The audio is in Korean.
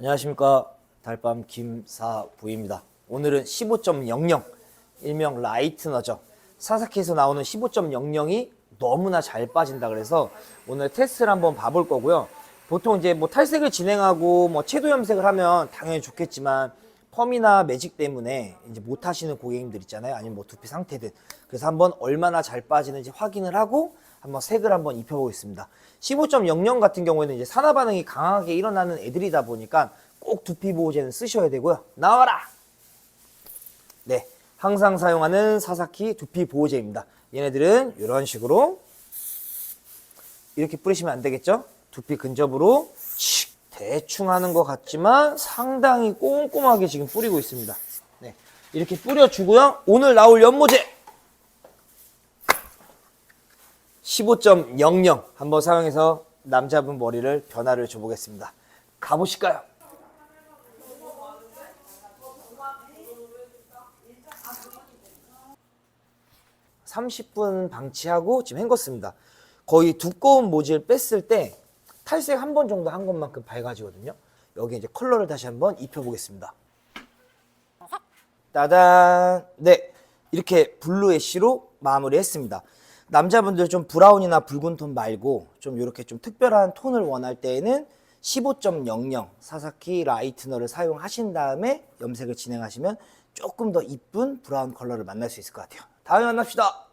안녕하십니까 달밤 김사부입니다. 오늘은 15.00 일명 라이트너죠. 사사키에서 나오는 15.00이 너무나 잘 빠진다 그래서 오늘 테스트를 한번 봐볼 거고요. 보통 이제 뭐 탈색을 진행하고 뭐 채도 염색을 하면 당연히 좋겠지만 펌이나 매직 때문에 이제 못 하시는 고객님들 있잖아요. 아니면 뭐 두피 상태든. 그래서 한번 얼마나 잘 빠지는지 확인을 하고 한번 색을 한번 입혀보겠습니다. 15.00 같은 경우에는 이제 산화 반응이 강하게 일어나는 애들이다 보니까 꼭 두피 보호제는 쓰셔야 되고요. 나와라! 네. 항상 사용하는 사사키 두피 보호제입니다. 얘네들은 이런 식으로 이렇게 뿌리시면 안 되겠죠? 두피 근접으로 칙 대충 하는 것 같지만 상당히 꼼꼼하게 지금 뿌리고 있습니다. 네. 이렇게 뿌려주고요. 오늘 나올 연모제 15.00 한번 사용해서 남자분 머리를 변화를 줘보겠습니다. 가보실까요? 삼십 분 방치하고 지금 헹궜습니다. 거의 두꺼운 모지를 뺐을 때 탈색 한 번 정도 한 것만큼 밝아지거든요. 여기 이제 컬러를 다시 한번 입혀보겠습니다. 따단! 네. 이렇게 블루 애쉬로 마무리했습니다. 남자분들 좀 브라운이나 붉은 톤 말고 좀 이렇게 좀 특별한 톤을 원할 때에는 15.00 사사키 라이트너를 사용하신 다음에 염색을 진행하시면 조금 더 이쁜 브라운 컬러를 만날 수 있을 것 같아요. 다음에 만납시다.